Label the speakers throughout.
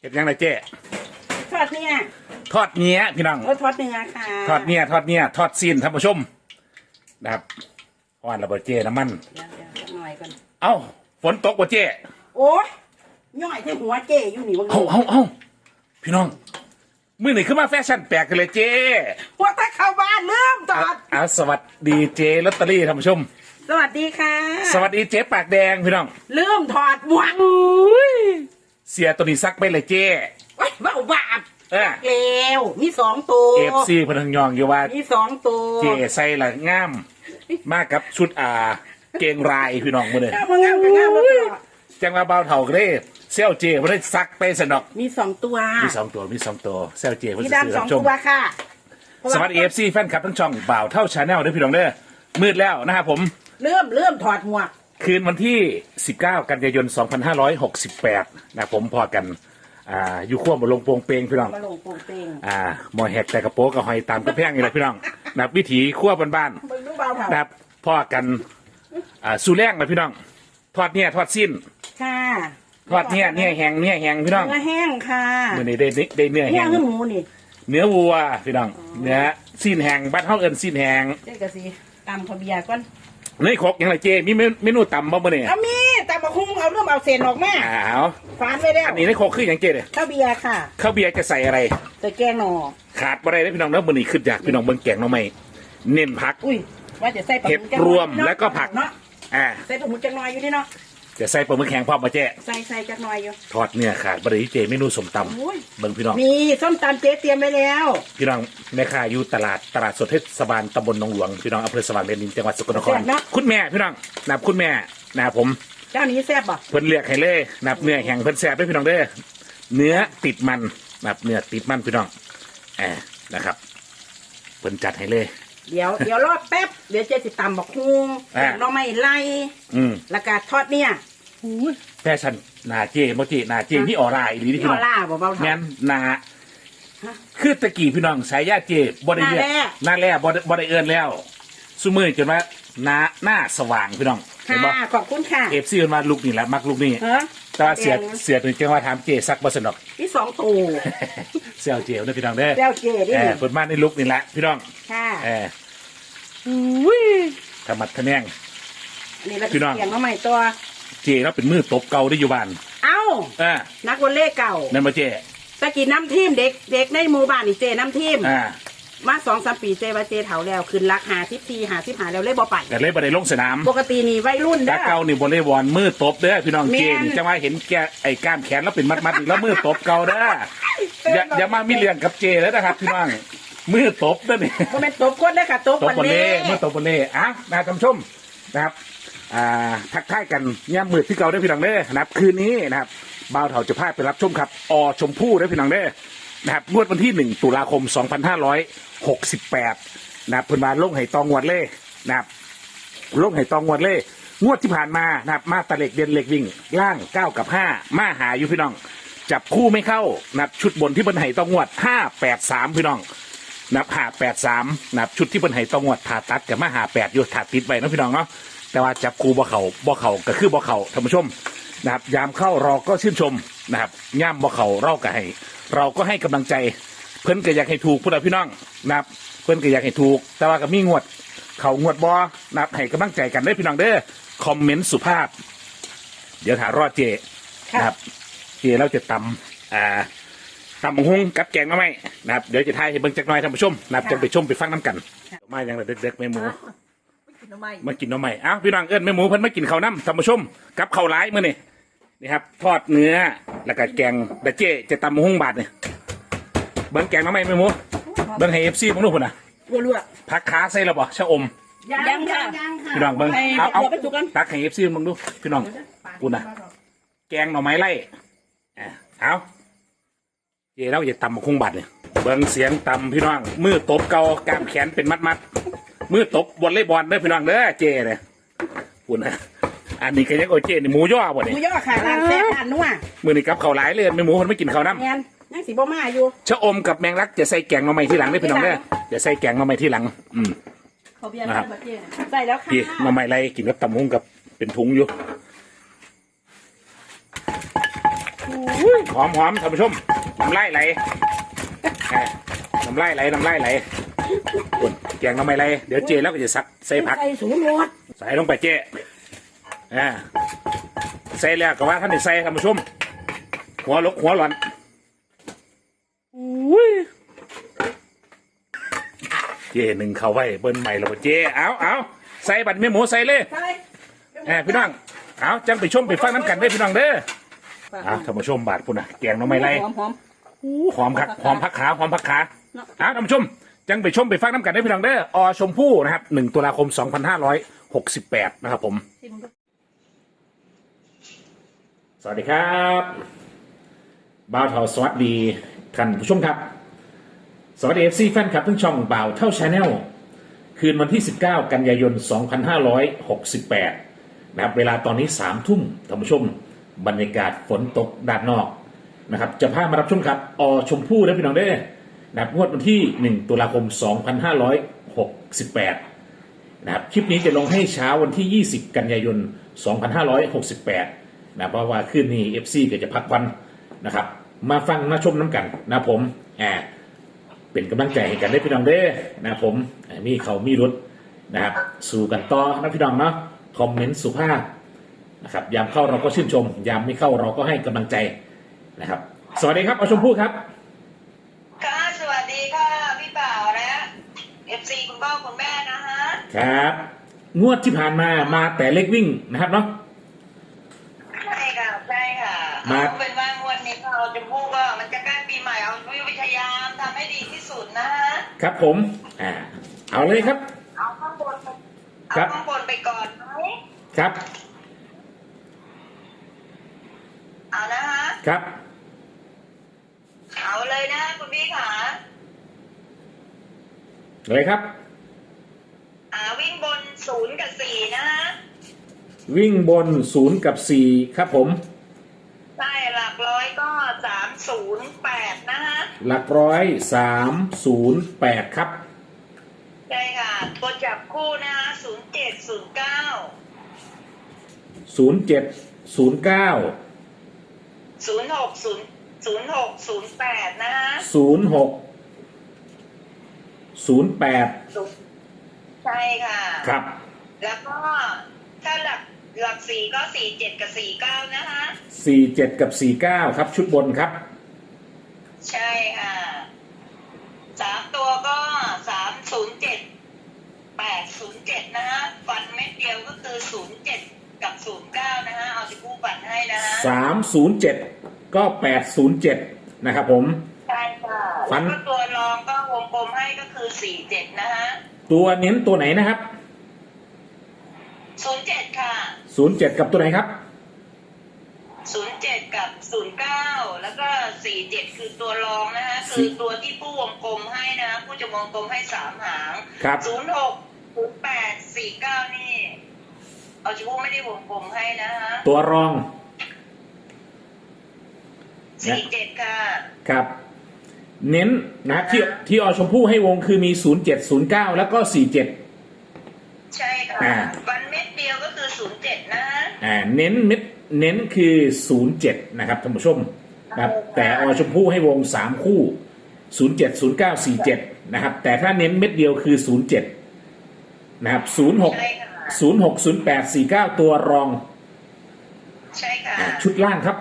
Speaker 1: เห็ดยังไงเจ๊
Speaker 2: ทอดเนี่ย
Speaker 1: ทอดเนี้ยพี่น้อง
Speaker 2: โอ้ทอดเนื้อค่ะ
Speaker 1: ทอดเนี้ยทอดเนี้ยทอดซีนท่านผู้ชมนะครับหวานระเบิดเจน้ำมัน
Speaker 2: เดี๋ยวเดี๋ยวสักหน่อยก่อน
Speaker 1: เอ้าฝนตกบ่เจ
Speaker 2: โอ้ยย่อยที่หัวเจอยู่นี่วะ
Speaker 1: เอ้าเอ้าเอ้าพี่น้องมือหนึ่งขึ้นมาแฟชั่นแปลกกันเลยเจ
Speaker 2: หัวถ้าเข้าบ้านเริ่มทอ
Speaker 1: อะ
Speaker 2: ด
Speaker 1: อะสวัสดีเจลอตเตอรี่ท่านผู้ชม
Speaker 2: สวัสดีค่ะ
Speaker 1: สวัสดีเจ๊ปากแดงพี่น้อง
Speaker 2: เริ่มถอดหมวก
Speaker 1: เสียตัวนี้ซักไปเลยเจ
Speaker 2: ไว้ยบ้าบาป
Speaker 1: เออ
Speaker 2: เร็วมีสองตัว
Speaker 1: เอฟซีพนังยองอยู่ว่า
Speaker 2: มีสองตัว
Speaker 1: เจใส่ละง่าม มากับชุดอ่า เกงรายพี่น้องมือเนี่ย
Speaker 2: งามมางามกับงามแล้วก็
Speaker 1: จังว่าเบาเท่าก็เลยเซลเจเพิ่นได้ซักไปสนอก
Speaker 2: มีสองตัว
Speaker 1: มีสองตัวมีสองตัวเซลเจเพิ่น
Speaker 2: มี
Speaker 1: สิซื้อ
Speaker 2: ดำส
Speaker 1: ท่า
Speaker 2: อนง
Speaker 1: ผู้ชม
Speaker 2: ตัวค่ะ
Speaker 1: สวัสดีเอฟซีแฟนคลับทั้งช่องบ่าวเท่าชาแนลด้วยพี่น้องเด้อมืดแล้วนะครับผม
Speaker 2: เริ่มเริ่มถอดหมวก
Speaker 1: คืนวันที่ 19 กันยายน 2568 นะครับผมพอกัน อ่า อยู่ขั้วบนลงโปรงเปงพี่น้อง
Speaker 2: มาลงโปรงเตง
Speaker 1: อ่าหมอแหกแต่กระโปรงกับหอยตามกระแพงนี่แหละพี่น้องนะครับวิถีขั้วบ้าน
Speaker 2: มึงดูเบาเถ
Speaker 1: ๆ
Speaker 2: อะ
Speaker 1: นะครับพ่อกันอ่าสู่แรงเลยพี่น้อง ทอดเนี่ยทอดสิ้น
Speaker 2: ค่ะ
Speaker 1: ทอดเนี่ยเนี่ยแหงเนี่ยแหงพี่น้อง
Speaker 2: เนื้อแห้งค่ะ
Speaker 1: มื่อนี้ได้ได้เนื้อแห
Speaker 2: เนี่ย
Speaker 1: ง
Speaker 2: คือหมูนี่
Speaker 1: เนื้อวัวพี่น้องเนื้อสิ้นแหงบ้านเฮาเอิ้นสิ้นแหง
Speaker 2: เจ๊กะสิตำขาวเบียร์ก่อน
Speaker 1: นี่ครกยังไงเจมีเมนูเมนูตำบ่มื้อนี้
Speaker 2: เอามีตำบักหุ่งเอาเริ่มเอาเศษออกแม่
Speaker 1: อ้าว
Speaker 2: ฟานไว้แล้ว
Speaker 1: อันนี้ในครกคือหยังเจเด้
Speaker 2: ข้าวเบียร์ค่ะ
Speaker 1: ข้าวเบียร์จะใส่อะไร
Speaker 2: แต่แกงหน่อ
Speaker 1: ขาดบ่ได้เลยพี่น้องเด้อมื้อนี้ขึ้นจากพี่น้องเบิ่งแกงหน่อไม้เน้นผัก
Speaker 2: อุ้ยว่าจะใส่ปลาห
Speaker 1: เห็ด
Speaker 2: มึกจัง
Speaker 1: รวม
Speaker 2: หน่อย
Speaker 1: แล้วก็ผัก
Speaker 2: เนาะ
Speaker 1: อ่า
Speaker 2: ใส่ปลาหมึกจังหน่อยอยู่นี่เนาะ
Speaker 1: จะใส่ปลาหมึกแข็งพร้อมมาเจ๊
Speaker 2: ใส่ใส่จังหน่อยอยู่
Speaker 1: ทอดเนื้อขาดบ่ได้เจเมนูสมต
Speaker 2: อุ้ยำ
Speaker 1: เบิ่งพี่น้อง
Speaker 2: มีส้มตำเจ๊เตรียมไว้แล้ว
Speaker 1: พี่น้องแม่ค้าอยู่ตลาดตลาดสดเทศบาลตำบลหนองหลวงพี่น้องอำเภอสว่างแดนดินจังหวัดสกลนครคุณแม่พี่น้องนับคุณแม่นะครับผม
Speaker 2: เจ้านี้แซ่บบ่
Speaker 1: เพิ่นเรียกให้เลยนับเนื้อแห้งเพิ่นแซ่บด้วยพี่น้องเด้อเนื้อติดมันนับเนื้อติดมันพี่น้องแอบนะครับเพิ่นจัดให้เลย
Speaker 2: เดี๋ยวเดี๋ยวรอแป๊บเดี๋ยวเจ๊สิตำบักหุ่ง
Speaker 1: อ่า
Speaker 2: แกงหน่อไม้ไล่
Speaker 1: อืม
Speaker 2: แล้วก็ทอดเนี่ย
Speaker 1: แฟชั่นหนาเจโมจิหนาเจนี่ออร่าอีหลีนี่
Speaker 2: นี่
Speaker 1: พี่
Speaker 2: อ
Speaker 1: น้
Speaker 2: อ
Speaker 1: อง
Speaker 2: ร่าบ่เบา
Speaker 1: งั้
Speaker 2: เท่าน
Speaker 1: หนาคือตะกี้พี่น้องสายญาติเจบ่ได้เรียก
Speaker 2: หน้าแร่
Speaker 1: หน้าแร่บ่ได้บ่ได้เอิ้นแล้วซุมือจนว่าหน้าหน้าสว่างพี่น้องเห็นบ่
Speaker 2: ค่ะ ขอบคุณค่ะ
Speaker 1: เอฟซีมันมาลุกนี่แหละมักลุกนี่
Speaker 2: เฮ้อ
Speaker 1: แต่ว่าเสียเสียถึงจังว่าถามเจซักบ่สนอก
Speaker 2: ที่สองตัว
Speaker 1: เสียวเจียวเด้อพี่น้องเด้อ
Speaker 2: เจ้าเจ๊ดิ
Speaker 1: เออเพิ่นมาในลุกนี่แหละพี่น้อง
Speaker 2: ค่ะ
Speaker 1: เอออุ้ยธรรมัดทะแนง
Speaker 2: อันนี้เรา
Speaker 1: พี่น้อง
Speaker 2: เสียงมาใหม่ตัว
Speaker 1: เจเราเป็นมือตบเก่าได้อยู่บ้าน
Speaker 2: เอ้า
Speaker 1: เอ่า
Speaker 2: นักวอลเล่เก่า
Speaker 1: นั่นบ่เจ
Speaker 2: ตะกี้น้ำทีมเด็กเด็กในหมู่บ้านนี่เจน้ำทีม
Speaker 1: อ่า
Speaker 2: มาสองสามปีเจว่าเจเถาแล้วขึ้นรักหาทิพทีหาทิพหาแล้วเล่บ่ไป
Speaker 1: แต่เลยบ่ได้ลงสนาม
Speaker 2: ปกตินี่วัยรุ่น
Speaker 1: ตา
Speaker 2: เด้อ
Speaker 1: เก่านี่บอลเลย์บอลมือตบเด้อพี่น้อง
Speaker 2: แม่น
Speaker 1: เจนจังว่าเห็นแกไอ้กล้ามแขนแล้วเป็นมัดมัดๆอีกแล้วมือตบเก่าเด้ออย่าอย่ามามีเรื่องกับเจแล้วนะครับพี่น้องมือตบเด้อนี่
Speaker 2: ก็เป็นตบก้นได้อค่ะตบ
Speaker 1: ตบ
Speaker 2: วัน
Speaker 1: บอลเล่
Speaker 2: นี้
Speaker 1: มือตบบอลเล่อะนะท่านผู้ชมนะครับ อ่าทักทายกันย่ำมือที่เก่าได้พี่น้องเด้อนะครับคืนนี้นะครับบ่าวเถาจะพาไปรับชมครับอชมพู่ได้พี่น้องเด้อนะครับงวดวันที่หนึ่งตุลาคม 2568นะครับเพิ่นมาลงไห่ตองงวดเล่นะครับลงให้ตองงวดเล่งวดที่ผ่านมานะครับมาตะเล็กเด่นเล็กวิ่ง ล่างเก้ากับห้ามาหาอยู่พี่น้อง จับคู่ไม่เข้านะครับชุดบนที่บนไห้ตองงวดห้าแปดสามพี่น้องนับหาแปดสามนับชุดที่บนไห้ตองงวดผ่าตัดกับมาหาแปดอยู่ถาติดไปนะพี่น้องเนาะ แต่ว่าจับคู่บ่เขาบ่เขาก็คือบ่เขาท่านผู้ชมนะครับ ยามเข้าเราก็ชื่นชมนะครับย่ามบ่เขาเราก็ให้ เราก็ให้กำลังใจ เพิ่นก็อยากให้ถูกพูดเอาพี่น้องนะครับ เพิ่นก็อยากให้ถูก แต่ว่าก็มีงวด เขางวดบอนับให้กำลังใจกันได้อพี่น้องเด้อคอมเมนต์สุภาพ เดี๋ยวถามรอดเจ
Speaker 2: ค่ะ
Speaker 1: นะครับเจเราจะตำอ่าตำบักฮุงกับแกงมาไหมนะครับเดี๋ยวจะทายให้เบิ่งจักหน่อยท่านผู้ชมนะครับจะไปชมไปฟังน้ำกันมาอย่างไรเด็กๆแม่หมู มากินหน้ำใหม่อ้าวพี่น้องเอิ้นแม่หมูเพิ่นมากินข้าวน้ำท่านผู้ชมกับข้าวหลายมื้อนี่นี่ครับ ทอดเนื้อแล้วก็แกงแต่เจจะตำบักฮุงบาดนี่เบิ่งแกงมาไหมแม่หมูเบิ่งให้เอฟซีมึงดูพุ่นน่ะ
Speaker 2: รัว
Speaker 1: ผักขาใส่ระบ่ชะอม
Speaker 2: ๆยังค่ะ ยังค่ะ
Speaker 1: พี่น้องเบิ้ง
Speaker 2: ไป
Speaker 1: เอาเอา
Speaker 2: ไปจุกัน
Speaker 1: ตักให้เอฟซีมึงดูพี่น้องกูนะแกงหน่อไม้ไล่อะเอาเจเราอย่าตำมาคงบัดเนี่ยเบิ้งเสียงตำพี่น้องมือตบเกากล้ามแขนเป็นมัดมัดๆ มือตบบอลเล่บอลเด้อพี่น้องเด้อเจเนี่ยกูนะอันนี้ก็ยังโอเจนี่หมูย่อบ่
Speaker 2: ห
Speaker 1: เนี่ย
Speaker 2: มูย่อค่ะร้านแซ่บร้านนัว
Speaker 1: มือนี่กับข้าวหลายเลยไม่หมูคนไม่กินข้าวน้
Speaker 2: แมนยังสีบ่มาอยู่ำ
Speaker 1: ชะอมกับแมงลักจะใส่แกงหน่อไม้ที่หลังเด้อพี่น้องเด้อจะใส่แกงหน่อไม้ที่หลัง อืม
Speaker 2: เขาเบียร์
Speaker 1: นะครับ
Speaker 2: ใส่แล้วค่ะ
Speaker 1: พี่หน่อไม้ไล่กินกับตำหุ้งกับเป็นถุงอยู่อุ้ยหอมหอมท่านผู้ชมน้ำลายไหลอ่าน้ำลายไหลน้ำลายไหล อุ่นแกงน้ำไม่ไหลเดี๋ยวเจแล้วก็จะซักใส่ผัก
Speaker 2: ใส่สูงรส
Speaker 1: ใส่ลงไปเจ๊อ่าใส่แล้วก็ว่าท่านได้ใส่ท่านผู้ชม หัวลกหัวหลอนอุ้ยเจ๊หนึ่งเขาไว้เบิ้ลใหม่แล้วบ่เจ๊เอาเอาใส่บัตรแม่หมูใส่เลย
Speaker 2: ใส่
Speaker 1: แหมพี่น้องเอาจังไปชมไปฟังน้ำกันได้อพี่น้องเด้อเอาท่านผู้ชมบาดปุ่นนะแกงหน้องไม่ไร
Speaker 2: หอมหอม
Speaker 1: หอมคักหอมพักขาหอมพักขาเอาท่านผู้ชม จังไปชมไปฟังน้ำกันได้พี่น้องเด้ออชมพู่นะครับหนึ่งตุลาคม2568นะครับผม
Speaker 2: ชิมดู
Speaker 1: สวัสดีครับบ่าวเท่าสวัสดีท่านผู้ชมครับ สวัสดีเอฟซีแฟนคลับทั้งช่องบ่าวเท่าชาแนลคืนวันที่ 19 กันยายน 2568 นะครับ เวลาตอนนี้ 3 ทุ่มท่านผู้ชม บรรยากาศฝนตกด้านนอกนะครับ จะพามารับชมครับ อชมพู่และพี่น้องเด้ นะครับงวดวันที่ 1 ตุลาคม 2568 นะครับคลิปนี้จะลงให้เช้าวันที่ 20 กันยายน 2568 นะเพราะว่าคืนนี้ FC ก็จะพักวันนะครับ มาฟังมาชมน้ำกันนะผมแอบเป็นกำลังใจให้กันได้พี่น้องเด้นะผมอ่ามีเขามีรุดนะครับสู่กันต่อนะพี่น้องเนาะคอมเมนต์สุภาพนะครับยามเข้าเราก็ชื่นชม ยามไม่เข้าเราก็ให้กำลังใจนะครับ สวัสดีครับ เอาชมพู่ครับ
Speaker 3: ค่ะ สวัสดีค่ะ พี่บ่าวและเอฟซีคุณพ่อคุณแม่นะฮะ
Speaker 1: ครับ งวดที่ผ่านมามาแต่เล็กวิ่งนะครับเนาะ
Speaker 3: ใช่ค่ะใช่ค่ะ
Speaker 1: มา
Speaker 3: เอาเป็นว่างวันนี้เราจะพูดว่ามันจะใกล้ปีใหม่เอาวิทยามทำให้ดีที่สุดนะฮะ
Speaker 1: ครับผม อ่า เอาเลยครับ
Speaker 3: เอาข้างบนไปเอา
Speaker 1: ครับ
Speaker 3: ข้างบนไปก่อนไหม
Speaker 1: ครับ
Speaker 3: เอานะฮะ
Speaker 1: ครับ
Speaker 3: เอาเลยนะคุณพี่ขา
Speaker 1: เลยครับ
Speaker 3: อ่าวิ่งบน ศูนย์กับสี่นะฮะ
Speaker 1: วิ่งบนศูนย์กับสี่ครับผม
Speaker 3: ใช่หลักร้อยก็สามศูนย์แปดนะฮะ
Speaker 1: หลักร้อยสามศูนย์แปดครับ
Speaker 3: ใช่ค่ะตัวจับคู่นะฮะศูนย์เจ็ดศูนย์เก้า
Speaker 1: ศูนย์เจ็ดศูนย์เก้า
Speaker 3: ศูนย์หกศูนย์ศูนย์หกศูนย์แปดนะฮะ
Speaker 1: ศูนย์หกศูนย์แปด
Speaker 3: ใช่ค่ะ
Speaker 1: ครับ
Speaker 3: แล้วก็ถ้าหลักหลักสี่ก็สี่เจ็ดกับสี่เก้านะฮะ
Speaker 1: สี่เจ็ดกับสี่เก้าครับ ชุดบนครับ
Speaker 3: ใช่ค่ะสามตัวก็สามศูนย์เจ็ดแปดศูนย์เจ็ดนะฮะฟันเม็ดเดียวก็คือศูนย์เจ็ดกับศูนย์เก้านะฮะเอาที่ผู้ฟันให้นะฮะ
Speaker 1: สามศูนย์เจ็ดก็แปดศูนย์เจ็ดนะครับผม
Speaker 3: ใช่ค่ะ
Speaker 1: ฟั
Speaker 3: แล้ว
Speaker 1: น
Speaker 3: ก็ตัวรองก็วงกลมให้ก็คือสี่เจ็ดนะฮะ
Speaker 1: ตัวเน้นตัวไหนนะครับ
Speaker 3: ศูนย์เจ็ดค่ะ
Speaker 1: ศูนย์เจ็ดกับตัวไหนครับ
Speaker 3: ศูนย์เจ็ดกับศูนย์เก้าแล้วก็สี่เจ็ดคือตัวรองนะฮะ
Speaker 1: สี่
Speaker 3: คือตัวที่ผู้วงกลมให้นะ ผู้จะวงกลมให้สามหาง
Speaker 1: ครับ
Speaker 3: ศูนย์หกศูนย์แปดสี่เก้านี่เอาชิบูไม่ได้วงกลมให้นะฮะ
Speaker 1: ตัวรอง
Speaker 3: สี่เจ็ดค่ะ
Speaker 1: ครับ เน้นนะครับที่ที่อชมพู่ให้วงคือมีศูนย์เจ็ดศูนย์เก้าแล้วก็สี่เจ็ด
Speaker 3: ใช่ค่ะ
Speaker 1: อ่า
Speaker 3: วันเม็ดเดียวก็คือศูนย์เจ็ดนะฮะ
Speaker 1: อ่าเน้นเม็ดเน้นคือ 07 นะครับท่านผู้ชมนะครับ
Speaker 3: ใช่ค่ะ
Speaker 1: แต่อชมพู่ให้วง 3 คู่ 07 09 47 นะครับ แต่ถ้าเน้นเม็ดเดียวคือ 07 นะครับ
Speaker 3: ใช่ค่ะ
Speaker 1: 06 06 08 49 ตัวรอง
Speaker 3: ใช่ค่ะ
Speaker 1: อ่าชุดล่างครับ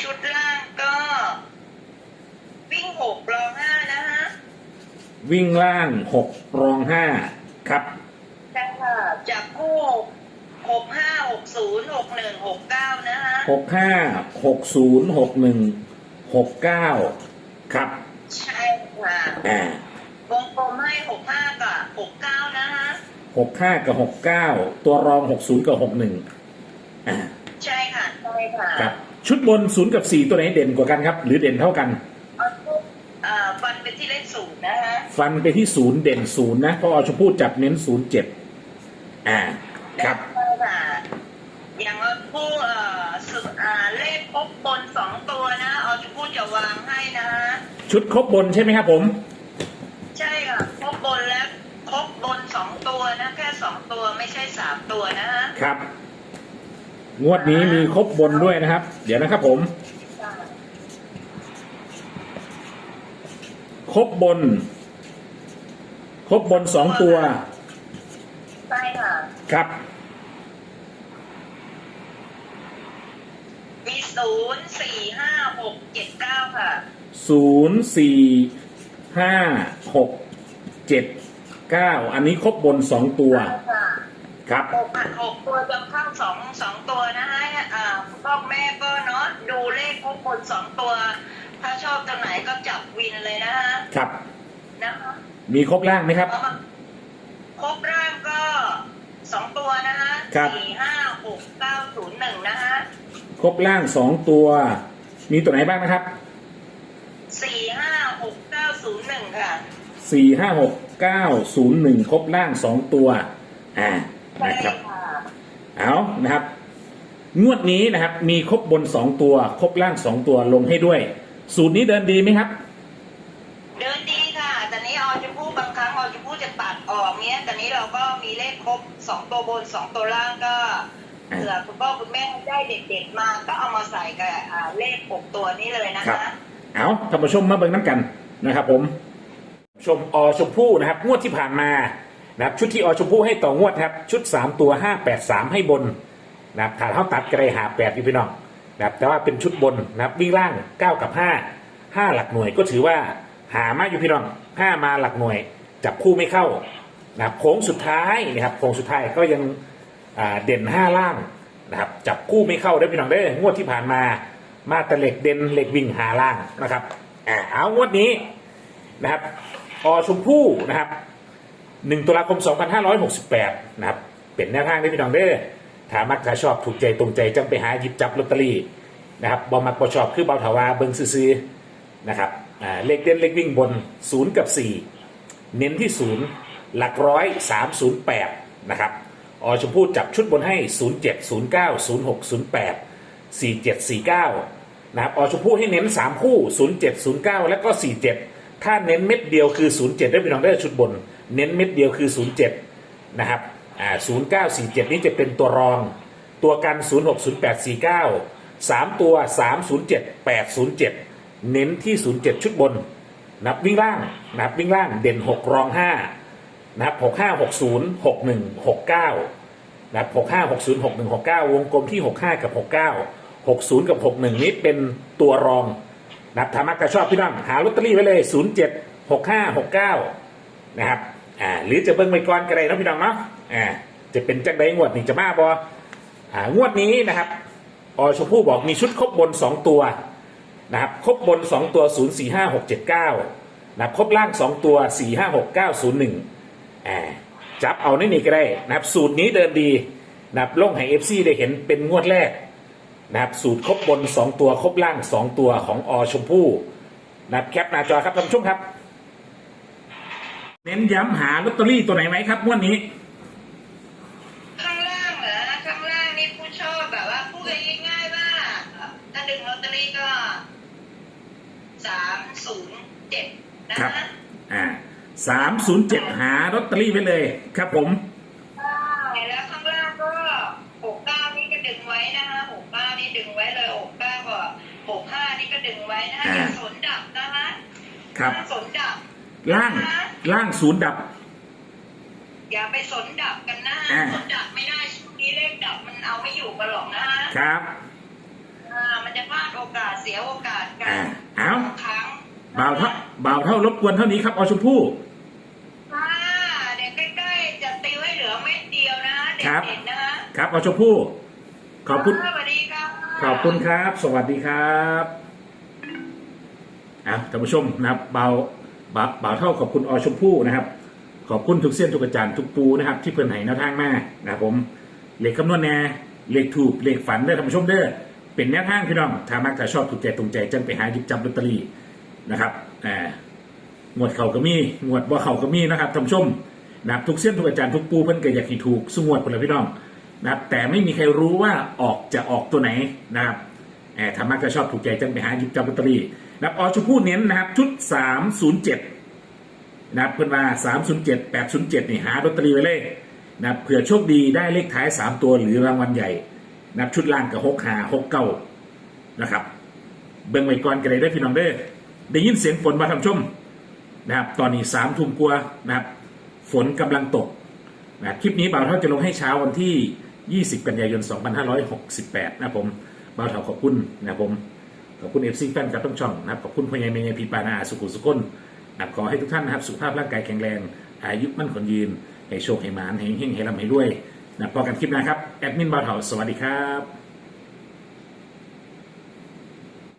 Speaker 3: ชุดล่างก็วิ่ง หกรองห้านะฮะ
Speaker 1: วิ่งล่าง6รอง5ครับ
Speaker 3: ใช่ค่ะจับคู่หกห้าหกศูนย์หกหนึ่งหกเก้านะฮะ
Speaker 1: 65 60 61 69ครับ
Speaker 3: ใช่ค่ะ
Speaker 1: อ่าว
Speaker 3: งกลมให้หกห้ากับหกเก้านะฮะ
Speaker 1: 65กับ69ตัวรอง60กับ61อ่า
Speaker 3: ใช่ค่ะใช่ค่ะ
Speaker 1: ครับชุดบนศูนย์กับสี่ตัวไหนเด่นกว่ากันครับ หรือเด่นเท่ากัน
Speaker 3: ฟัน
Speaker 1: ไปที่ศูนย์เด่นศูนย์นะเพราะอชมพู่จับเน้นศูนย์เจ็ดอ่าครับ
Speaker 3: ใช่ค่ะอย่างเอาผู้เอ่อสุดอ่าเลขครบบนสองตัวนะเอาจะพูดจะวางให้นะฮะ
Speaker 1: ชุดครบบนใช่ไหมครับผม
Speaker 3: ใช่ค่ะครบบนแล้วครบบนสองตัวนะแค่สองตัวไม่ใช่สามตัวนะฮะ
Speaker 1: ครับ งวดนี้มีครบบนด้วยนะครับ เดี๋ยวนะครับผม ครบบนคร บ บนสองตัว
Speaker 3: ใช่ค่ะ
Speaker 1: ครับ
Speaker 3: มีศูนย์สี่ห้าหกเจ็ดเก้าค่ะ
Speaker 1: ศูนย์สี่ห้าหกเจ็ดเก้าอันนี้ครบบนสองตัว
Speaker 3: ค่ะ
Speaker 1: ครับ
Speaker 3: หกพันหกตัวจำเข้าสองสองตัวนะฮะอ่าคุณพ่อแม่ก็เนาะดูเลขพวกคนสองตัว ถ้าชอบตัวไหนก็จับวินเลยนะฮะ
Speaker 1: ครับ
Speaker 3: นะคะ
Speaker 1: มีครบล่างไหมครับ
Speaker 3: ครบร่างก็สองตัวนะฮะ
Speaker 1: ครับ
Speaker 3: สี่ห้าหกเก้าศูนย์หนึ่งนะฮะ
Speaker 1: ครบล่างสองตัว มีตัวไหนบ้างนะครับ
Speaker 3: สี่ห้าหกเก้าศูนย์หนึ่งค่ะ
Speaker 1: สี่ห้าหกเก้าศูนย์หนึ่งครบล่างสองตัว อ่า
Speaker 3: ใช่
Speaker 1: นะครับ
Speaker 3: ค่ะ
Speaker 1: เอานะครับ งวดนี้นะครับ มีครบบนสองตัว ครบล่างสองตัวลงให้ด้วย สูตรนี้เดินดีไหมครับ
Speaker 3: เดินดี ออกเนี้ยแต่นี้เราก็มีเลขครบสองตัวบนสองตัวล่างก็เผื่อคุณพ่อคุณแม่ได้เด็กๆมาก็เอามาใส่กับอ่าเลขหกตัวนี้เลยนะ
Speaker 1: ครั
Speaker 3: คะ
Speaker 1: บ เอาท่านผู้ชมมาเบิ่งน้ำกันนะครับผมชมอชมพู่นะครับ งวดที่ผ่านมานะครับชุดที่อชมพู่ให้ต่องวดครับ ชุด 3 ตัว 583 ให้บนนะครับถ้าเท่าตัดก็ได้หา8อยู่พี่น้องนะครับแต่ว่าเป็นชุดบนนะครับวิ่งล่าง 9 กับ 5 5 หลักหน่วยก็ถือว่าหามาอยู่พี่น้อง5มาหลักหน่วย จับคู่ไม่เข้า นะครับโค้งสุดท้ายนะครับโค้งสุดท้ายก็ยังเด่น5ล่างนะครับจับคู่ไม่เข้าได้พี่น้องได้งวดที่ผ่านมามาต่เหล็กเด่นเหล็กวิ่งหาล่างนะครับอ่าเอางวดนี้นะครับอชมพู่นะครับหนึ่งตุลาคม 2568 นะครับเป็นแนวทางได้พี่น้องเด้อถามักถ้าชอบถูกใจตรงใจจังไปหาหยิบจับลอตเตอรี่นะครับบอมักบอชอบคือเบาถาวาเบิงซื้อๆนะครับเลขเด่นเลขวิ่งบน 0 กับ 4 เน้นที่ 0 หลักร้อย308นะครับอชมพู่จับชุดบนให้07 09 06 08 4749นะครับอชมพู่ให้เน้น3คู่0709แล้วก็47ถ้าเน้นเม็ดเดียวคือ07ได้พี่น้องได้ชุดบน เน้นเม็ดเดียวคือ07นะครับอ่า0947นี้จะเป็นตัวรอง ตัวกัน060849 3ตัว307 807เน้นที่07ชุดบนนับวิ่งล่างนับวิ่งล่างเด่น6รอง5 นะครับ65 60 61 69นะครับ65 60 61 69วงกลมที่65กับ69 60กับ61นี้เป็นตัวรองนะครับถ้ามักจะชอบพี่น้องหาลอตเตอรี่ไว้เลย07 65 69นะครับอ่าหรือจะเบิ่งไปก่อนก็ได้นะพี่น้องเนาะอ่าจะเป็นจังไดงวดนี่จะมาบออ่างวดนี้นะครับอชมพู่บอกมีชุดครบบน2ตัวนะครับครบบน2ตัว0 4 5 6 7 9นะครับครบล่าง2ตัว4 5 6 9 0 1 อ่าจับเอาในนี่ก็ได้นะครับสูตรนี้เดินดีนะครับลงให้เอฟซีได้เห็นเป็นงวดแรกนะครับสูตรครบบน 2 ตัวครบล่าง 2 ตัวของอชมพู่นะครับแคปหน้าจอครับท่านผู้ชมครับ เน้นย้ำหาลอตเตอรี่ตัวไหนไหมครับงวดนี้
Speaker 3: ข้างล่างเหรอข้างล่างนี่ผู้ชอบแบบว่าพูดง่ายๆว่าถ้าดึงลอตเตอรี่ก็สามศูนย์เจ็ดนะครับคะ
Speaker 1: อ่า สามศูนย์เจ็ดหาลอตเตอรี่ไว้เลยครับผม
Speaker 3: ใช่แล้วข้างล่างก็หกเก้านี่ก็ดึงไว้นะคะหกเก้านี่ดึงไว้เลยหกเก้าก็หกห้านี่ก็ดึงไว้นะคะอย่าสนดับนะคะ
Speaker 1: ครับ
Speaker 3: อย่าสนดับ
Speaker 1: ล่างล่างศูนย์ดับ
Speaker 3: อย่าไปสนดับกันนะ
Speaker 1: อ่า
Speaker 3: สนดับไม่ได้ช่วงนี้เลขดับมันเอาไม่อยู่กันหรอกนะ
Speaker 1: ครับ
Speaker 3: อ่ามันจะพลาดโอกาสเสียโอกาสกั
Speaker 1: อ่านเอา
Speaker 3: บางครั้ง
Speaker 1: เบาเท่าเบาเท่ารบกวนเท่านี้ครับอชมพู่
Speaker 3: ค่ะเด็กใกล้ๆจะติวให้เหลือเม็ดเดียวนะเค
Speaker 1: รับ
Speaker 3: ด็กๆนะคะ
Speaker 1: ครับอชมพู่ขอบคุณ
Speaker 3: สวัสดีค่ะ
Speaker 1: ขอบคุณครับ สวัสดีครับอะท่านผู้ชมนะครับเบาเบาเบาเท่าขอบคุณอชมพู่นะครับ ขอบคุณทุกเส้นทุกอาจารย์ทุกปูนะครับ ที่เพิ่นให้แนวทางมานะครับผมเลขคำนวณแน่เลขถูกเลขฝันเด้อท่านผู้ชมเด้อเป็นแนวทางพี่น้องถ้ามักถ้าชอบถูกใจตรงใจจังไปหาหยิบจับลอตเตอรี่ นะครับอ่างวดเขาก็มีงวดบ่าเขาก็มีนะครับท่านผู้ชมนะครับทุกเส้นทุกอาจารย์ทุกปูเพิ่นก็อยากให้ถูกสงวดพุ่นละพี่น้องนะครับแต่ไม่มีใครรู้ว่าออกจะออกตัวไหนนะครับแอบถ้ามักจะชอบถูกใจจังไปหาหยิบจับลอตเตอรี่นะครับอชมพู่เน้นนะครับชุด 307นะครับเพื่อนว่า307 807นี่หาลอตเตอรี่ไว้เลยนะครับเผื่อโชคดีได้เลขท้าย 3 ตัวหรือรางวัลใหญ่นะครับชุดล่างกับหกหาหกเก้านะครับ เบิ่งไว้ก่อนกันเลยได้พี่น้องเด้อ ได้ยินเสียงฝนมาทำชมนะครับ ตอนนี้สามทุ่มกว่านะครับ ฝนกำลังตกนะครับคลิปนี้บ่าวเท่าจะลงให้เช้าวันที่ 20 กันยายน 2568 นะครับผมบ่าวเท่าขอบคุณนะครับผมขอบคุณเอฟซีแฟนกับต้องช่องนะครับขอบคุณพญายเมยพีปานาสุขุสุขนนะขอให้ทุกท่านนะครับสุขภาพร่างกายแข็งแรง อายุมั่นขนยืนให้โชคให้หมานให้เฮงให้ร่ำให้รวยนะครับพอกันคลิปหนะครับ แอดมินบ่าวเท่าสวัสดีครับ